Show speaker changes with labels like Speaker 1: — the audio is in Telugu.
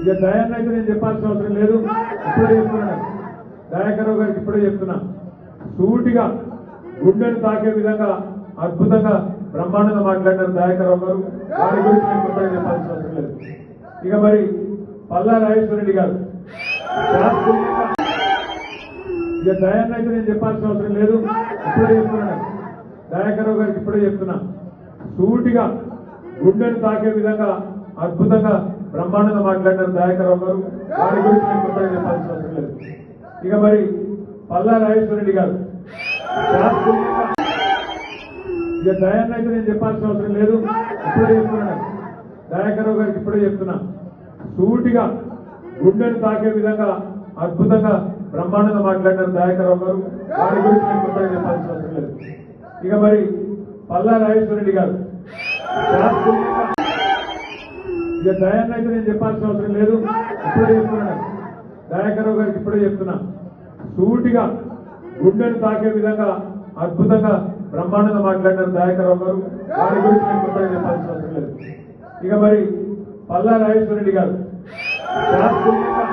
Speaker 1: ఇక దయాన్ని అయితే నేను చెప్పాల్సిన అవసరం లేదు. ఇప్పుడే చెప్తున్నాను దయాకరావు గారికి ఇప్పుడే చెప్తున్నా. సూటిగా గుండెను తాకే విధంగా అద్భుతంగా బ్రహ్మాండంగా మాట్లాడినారు దయాకరావు గారు. వారి గురించి నేను కొత్తగా చెప్పాల్సిన అవసరం లేదు. ఇక మరి పల్లా రాజేశ్వరరెడ్డి గారు. ఇక దయాన్ని అయితే నేను చెప్పాల్సిన అవసరం లేదు. ఇప్పుడే చెప్తున్నాను దయాకరావు గారికి ఇప్పుడే చెప్తున్నా. సూటిగా గుండెను తాకే విధంగా అద్భుతంగా బ్రహ్మాండంగా మాట్లాడినారు దయాకరావు గారు. వారి గురించి నేను కొత్తగా చెప్పాల్సిన అవసరం లేదు. ఇక మరి పల్లా రాజేశ్వరరెడ్డి గారు. ఇక దయాన్ని అయితే నేను చెప్పాల్సిన అవసరం లేదు. ఇప్పుడే చెప్తున్నాను. దయాకరావు గారికి ఇప్పుడే చెప్తున్నా. సూటిగా గుండెను తాకే విధంగా అద్భుతంగా బ్రహ్మాండంగా మాట్లాడినారు దయాకరావు గారు. వారి గురించి నేను కొత్తగా చెప్పాల్సిన అవసరం లేదు. ఇక మరి పల్లా రాజేశ్వరరెడ్డి గారు. ఇక దయాన్ని అయితే నేను చెప్పాల్సిన అవసరం లేదు. ఇప్పుడే చెప్తున్నాను. దయాకరావు గారికి ఇప్పుడే చెప్తున్నా. సూటిగా గుండెను తాకే విధంగా అద్భుతంగా బ్రహ్మాండంగా మాట్లాడినారు దయాకరావు గారు. వారి గురించి నేను కొత్తగా చెప్పాల్సిన అవసరం లేదు. ఇక మరి పల్లా రాజేశ్వరరెడ్డి గారు.